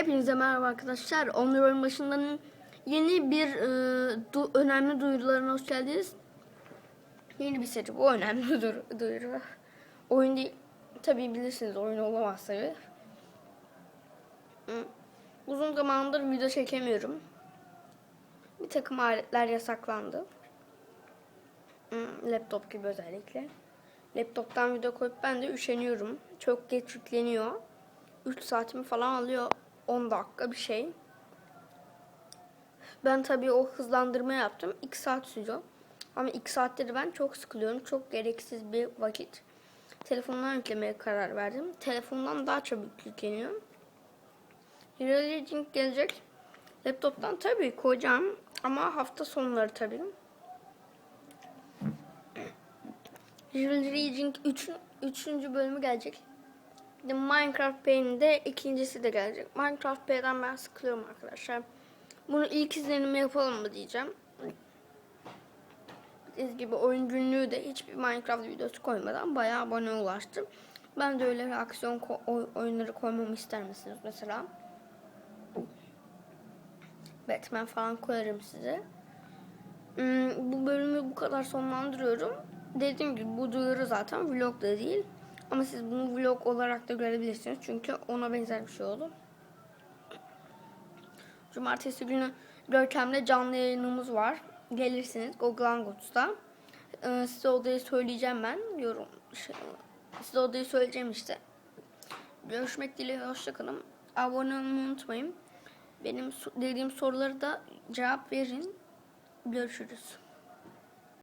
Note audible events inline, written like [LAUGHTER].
Hepinize merhaba arkadaşlar. Onur Oyun başından yeni bir e, du- önemli duyurularına hoş geldiniz. Yeni bir seri bu önemli [LAUGHS] duyuru. duyuru. Oyun değil. Tabii bilirsiniz oyun olamaz tabii. Hı. Uzun zamandır video çekemiyorum. Bir takım aletler yasaklandı. Laptop gibi özellikle. Laptoptan video koyup ben de üşeniyorum. Çok geç yükleniyor. 3 saatimi falan alıyor. 10 dakika bir şey. Ben tabii o hızlandırma yaptım. 2 saat sürüyor. Ama 2 saatleri ben çok sıkılıyorum. Çok gereksiz bir vakit. Telefondan yüklemeye karar verdim. Telefondan daha çabuk yükleniyor. Legend gelecek. Laptoptan tabii koyacağım. Ama hafta sonları tabii. Legend 3. 3. bölümü gelecek. De Minecraft Pay'in de ikincisi de gelecek. Minecraft Pay'den ben sıkılıyorum arkadaşlar. Bunu ilk izlenimi yapalım mı diyeceğim. Dediğiniz gibi oyun günlüğü de hiçbir Minecraft videosu koymadan bayağı abone ulaştım. Ben de öyle aksiyon ko- oy- oyunları koymamı ister misiniz mesela? Batman falan koyarım size. Hmm, bu bölümü bu kadar sonlandırıyorum. Dediğim gibi bu duyuru zaten vlog da değil. Ama siz bunu vlog olarak da görebilirsiniz. Çünkü ona benzer bir şey oldu. Cumartesi günü Görkem'le canlı yayınımız var. Gelirsiniz Google Hangouts'ta. Ee, size odayı söyleyeceğim ben. Yorum, şey, size odayı söyleyeceğim işte. Görüşmek dileğiyle hoşçakalın. Abone olmayı unutmayın. Benim dediğim soruları da cevap verin. Görüşürüz.